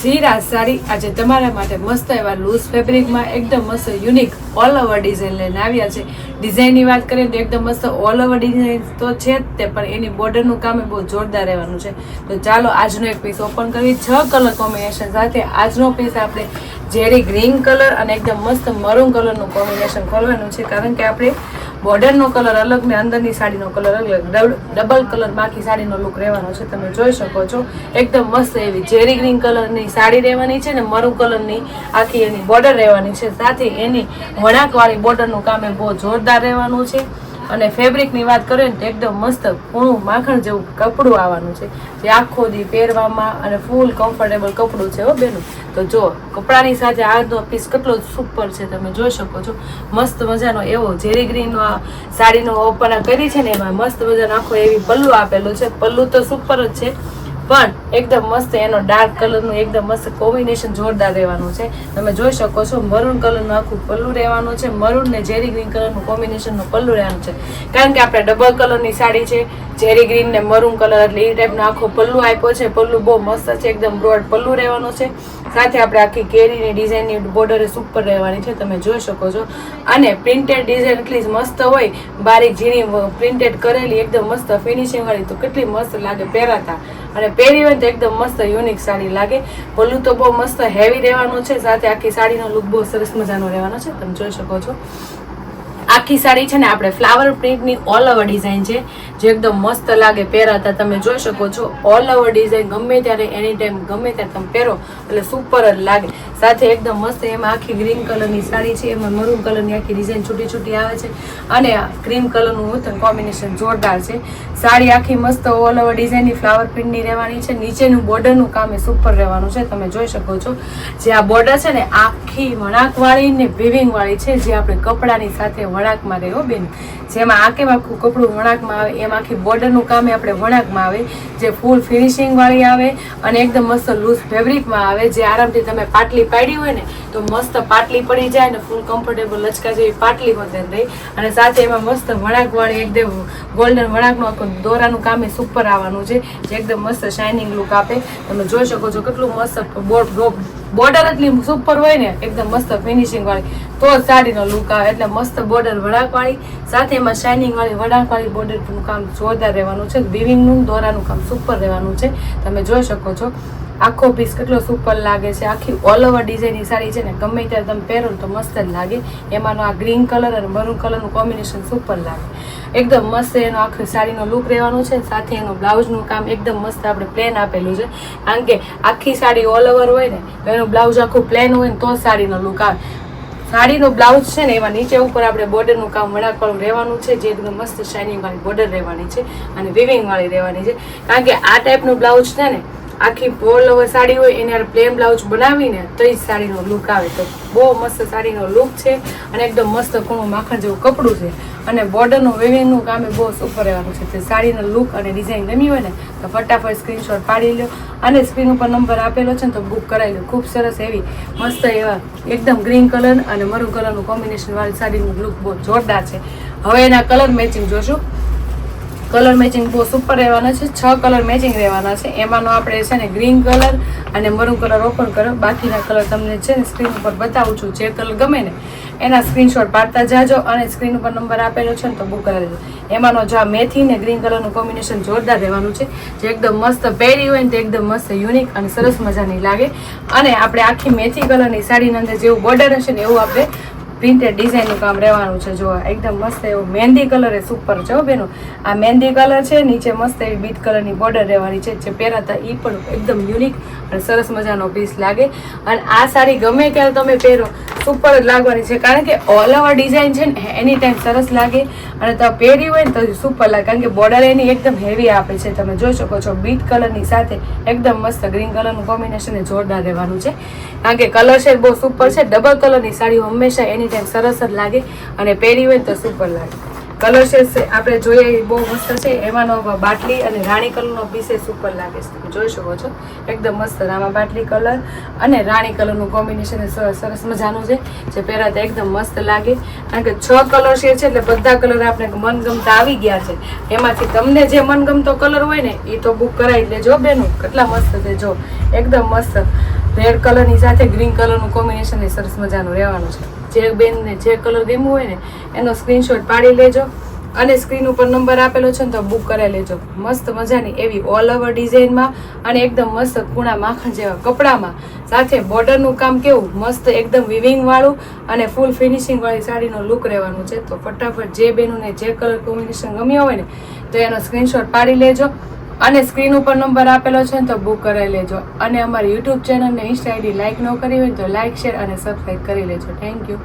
સીરા સાડી આજે તમારા માટે મસ્ત એવા લૂઝ ફેબ્રિકમાં એકદમ મસ્ત યુનિક ઓલ ઓવર ડિઝાઇન લઈને આવ્યા છે. ડિઝાઇનની વાત કરીએ તો એકદમ મસ્ત ઓલ ઓવર ડિઝાઇન તો છે જ તે, પણ એની બોર્ડરનું કામ એ બહુ જોરદાર રહેવાનું છે. તો ચાલો આજનો એક પીસ ઓપન કરી છ કલર કોમ્બિનેશન સાથે આજનો પીસ આપણે ઝેરી ગ્રીન કલર અને એકદમ મસ્ત મરૂન કલરનું કોમ્બિનેશન ખોલવાનું છે. કારણ કે આપણે બોર્ડરનો કલર અલગ ને અંદરની સાડીનો કલર અલગ. ડબલ કલર બાકી સાડીનો લુક રહેવાનો છે. તમે જોઈ શકો છો. એકદમ મસ્ત એવી ઝેરી ગ્રીન કલરની સાડી રહેવાની છે ને મરૂ કલરની આખી એની બોર્ડર રહેવાની છે. સાથે એની વણાકવાળી બોર્ડરનું કામ એ બહુ જોરદાર રહેવાનું છે. અને ફેબ્રિકની વાત કરીએ ને તો એકદમ મસ્ત ઘણું માખણ જેવું કપડું આવવાનું છે. જે આખો દી પહેરવામાં અને ફૂલ કમ્ફર્ટેબલ કપડું છે હો બેનું. તો જો, કપડાની સાથે આજનો પીસ કેટલો સુપર છે તમે જોઈ શકો છો. મસ્ત મજાનો એવો ઝેરી ગ્રીનનો આ સાડીનો ઓપન કરી છે ને એમાં મસ્ત મજાનો આખો એવી પલ્લુ આપેલું છે. પલ્લુ તો સુપર જ છે. પણ એકદમ મસ્ત એનો ડાર્ક કલરનું એકદમ મસ્ત કોમ્બિનેશન જોરદાર રહેવાનું છે. તમે જોઈ શકો છો મરૂન કલરનું આખું પલ્લું રહેવાનું છે. મરૂન ને ઝેરી ગ્રીન કલરનું કોમ્બિનેશનનું પલ્લું રહેવાનું છે. કારણ કે આપણે ડબલ કલરની સાડી છે. ઝેરી ગ્રીન ને મરૂન કલર એટલે એ ટાઈપનો આખો પલ્લું આપ્યો છે. પલ્લું બહુ મસ્ત છે. એકદમ બ્રોડ પલ્લું રહેવાનું છે. સાથે આપણે આખી કેરીની ડિઝાઇનની બોર્ડર સુપર રહેવાની છે, તમે જોઈ શકો છો. અને પ્રિન્ટેડ ડિઝાઇન એટલી મસ્ત હોય, બારીક ઝીણી પ્રિન્ટેડ કરેલી, એકદમ મસ્ત ફિનિશિંગ વાળી, તો કેટલી મસ્ત લાગે પહેરાતા અને પહેરી હોય તો એકદમ મસ્ત યુનિક સાડી લાગે. પલ્લું તો બહુ મસ્ત હેવી રહેવાનું છે, સાથે આખી સાડીનો લુક બહુ સરસ મજાનો રહેવાનો છે, તમે જોઈ શકો છો. આખી સાડી છે ને આપણે ફ્લાવર પ્રિન્ટની ઓલ ઓવર ડિઝાઇન છે, જે એકદમ મસ્ત લાગે પહેરાતા તમે જોઈ શકો છો ઓલ ઓવર ડિઝાઇન ગમે ત્યારે એની ટાઈમ ગમે ત્યારે તમે પહેરો, એટલે સુપર જ લાગે. સાથે એકદમ મસ્ત એમાં આખી ગ્રીન કલરની સાડી છે, એમાં મરૂન કલરની આખી ડિઝાઇન છૂટી છૂટી આવે છે. અને ક્રીમ કલરનું હતું કોમ્બિનેશન જોરદાર છે. સાડી આખી મસ્ત ઓલ ઓવર ડિઝાઇનની ફ્લાવર પ્રિન્ટની રહેવાની છે. નીચેનું બોર્ડરનું કામ એ સુપર રહેવાનું છે, તમે જોઈ શકો છો. જે આ બોર્ડર છે ને આખી વણાકવાળી ને વિવિંગવાળી છે, જે આપણે કપડાની સાથે વણાકમાં રહ્યો બેન. જેમાં આખે આખું કપડું વણાકમાં આવે, એમ આખી બોર્ડરનું કામ એ આપણે વણાકમાં આવે, જે ફૂલ ફિનિશિંગવાળી આવે અને એકદમ મસ્ત લૂઝ ફેબ્રિકમાં આવે, જે આરામથી તમે પાટલી પાડી હોય ને, તો મસ્ત પાટલી પડી જાય ને ફૂલ કમ્ફર્ટેબલ લચકા જેવી પાટલી હોતે રહી. અને સાથે એમાં મસ્ત વણાકવાળી એકદમ ગોલ્ડન વણાકનું આખું દોરાનું કામ એ સુપર આવવાનું છે, જે એકદમ મસ્ત શાઇનિંગ લુક આપે. તમે જોઈ શકો છો કેટલું મસ્ત બોર્ડર એટલી સુપર હોય ને, એકદમ મસ્ત ફિનિશિંગ વાળી. તો સાડીનો લુક આવે, એટલે મસ્ત બોર્ડર વણાકવાળી સાથે એમાં શાઇનિંગ વાળી વણાકવાળી બોર્ડરનું કામ જોરદાર રહેવાનું છે. વિવિંગનું દોરાનું કામ સુપર રહેવાનું છે. તમે જોઈ શકો છો. આખો પીસ કેટલો સુપર લાગે છે. આખી ઓલ ઓવર ડિઝાઇનની સાડી છે ને, ગમે ત્યારે તમે પહેરો તો મસ્ત જ લાગે. એમાંનો આ ગ્રીન કલર અને મરૂન કલરનું કોમ્બિનેશન સુપર લાગે. એકદમ મસ્ત એનો આખી સાડીનો લુક રહેવાનો છે સાથે એનું બ્લાઉઝનું કામ એકદમ મસ્ત આપણે પ્લેન આપેલું છે. કારણ કે આખી સાડી ઓલ ઓવર હોય ને એનું બ્લાઉઝ આખું પ્લેન હોય ને, તો સાડીનો લુક આવે. સાડીનો બ્લાઉઝ છે ને, એમાં નીચે ઉપર આપણે બોર્ડરનું કામ વણાકવાનું રહેવાનું છે, જે એકદમ મસ્ત શાઇનિંગવાળી બોર્ડર રહેવાની છે અને વિવિંગવાળી રહેવાની છે. કારણ કે આ ટાઈપનું બ્લાઉઝ છે ને આખી પોલ ઓવર સાડી હોય, એને પ્લેન બ્લાઉઝ બનાવીને તો એ સાડીનો લુક આવે. તો બહુ મસ્ત સાડીનો લુક છે અને એકદમ મસ્ત કૂણું માખણ જેવું કપડું છે. અને બોર્ડરનું વેવિંગનું કામ એ બહુ સુપર રહેવાનું છે. તે સાડીનો લુક અને ડિઝાઇન ગમી હોય ને, તો ફટાફટ સ્ક્રીનશોટ પાડી લો અને સ્ક્રીન ઉપર નંબર આપેલો છે ને, તો બુક કરાવી લો ખૂબ સરસ એવી મસ્ત એવા એકદમ ગ્રીન કલર અને મરૂન કલરનું કોમ્બિનેશન વાળી સાડીનું લુક બહુ જોરદાર છે. હવે એના કલર મેચિંગ જોશું. કલર મેચિંગ બહુ સુપર રહેવાના છે. છ કલર મેચિંગ રહેવાના છે. એમાંનો આપણે છે ને ગ્રીન કલર અને મરૂન કલર ઓપન કરો બાકીના કલર તમને છે ને સ્ક્રીન ઉપર બતાવું છું જે કલર ગમે ને, એના સ્ક્રીનશોટ પાડતા જાજો અને સ્ક્રીન ઉપર નંબર આપેલો છે ને તો બુક કરાવી દેજો. એમાંનો જો મેથી ને ગ્રીન કલરનું કોમ્બિનેશન જોરદાર રહેવાનું છે. જે એકદમ મસ્ત પહેરી હોય ને તો એકદમ મસ્ત યુનિક અને સરસ મજાની લાગે. અને આપણે આખી મેથી કલરની સાડીની અંદર જેવું બોર્ડર હશે ને એવું આપણે પ્રિન્ટેડ ડિઝાઇનનું કામ રહેવાનું છે. જો એકદમ મસ્ત એવું મહેંદી કલર એ સુપર છે હો બેનો. આ મહેંદી કલર છે, નીચે મસ્ત એવી બીટ કલરની બોર્ડર રહેવાની છે. જે પહેરાતા એ પણ એકદમ યુનિક અને સરસ મજાનો પીસ લાગે. અને આ સાડી ગમે ત્યારે તમે પહેરો સુપર જ લાગવાની છે. કારણ કે ઓલ ઓવર ડિઝાઇન છે ને એની ટાઈમ સરસ લાગે અને તમે પહેરી હોય ને તો સુપર લાગે. કારણ કે બોર્ડર એની એકદમ હેવી આપે છે. તમે જોઈ શકો છો બીટ કલરની સાથે એકદમ મસ્ત ગ્રીન કલરનું કોમ્બિનેશન જોરદાર રહેવાનું છે. કારણ કે કલર છે બહુ સુપર છે. ડબલ કલરની સાડીઓ હંમેશા એની ટાઈમ સરસ જ લાગે અને પહેરી હોય ને તો સુપર લાગે. કલર શેડ આપણે જોઈએ બહુ મસ્ત છે. એમાંનો બાટલી અને રાણી કલરનો પીસે સુપર લાગે છે. તમે જોઈ શકો છો. એકદમ મસ્ત રામા બાટલી કલર અને રાણી કલરનું કોમ્બિનેશન સરસ મજાનું છે. જે પહેરાતા એકદમ મસ્ત લાગે. કારણ કે છ કલર શેડ છે, એટલે બધા કલર આપણે મનગમતા આવી ગયા છે. એમાંથી તમને જે મનગમતો કલર હોય ને એ તો બુક કરાવી લેજો બેનું. કેટલા મસ્ત છે, જો. એકદમ મસ્ત. રેડ કલરની સાથે ગ્રીન કલરનું કોમ્બિનેશન એ સરસ મજાનું રહેવાનું છે. જે બેનને જે કલર ગમ્યું હોય ને, એનો સ્ક્રીનશોટ પાડી લેજો. અને સ્ક્રીન ઉપર નંબર આપેલો છે ને તો બુક કરાવી લેજો. મસ્ત મજાની એવી ઓલ ઓવર ડિઝાઇનમાં અને એકદમ મસ્ત કૂણા માખણ જેવા કપડામાં. સાથે બોર્ડરનું કામ કેવું? મસ્ત એકદમ વિવિંગ વાળું અને ફૂલ ફિનિશિંગવાળી સાડીનો લુક રહેવાનું છે. તો ફટાફટ જે બેનોને જે કલર કોમ્બિનેશન ગમ્યો હોય ને, તો એનો સ્ક્રીનશોટ પાડી લેજો. અને સ્ક્રીન ઉપર નંબર આપેલો છે તો બુક કરાવી લેજો. અને અમારી યુટ્યુબ ચેનલને ઇન્સ્ટા આઈડી લાઈક ન કરી હોય તો લાઈક શેર અને સબસ્ક્રાઈબ કરી લેજો. Thank you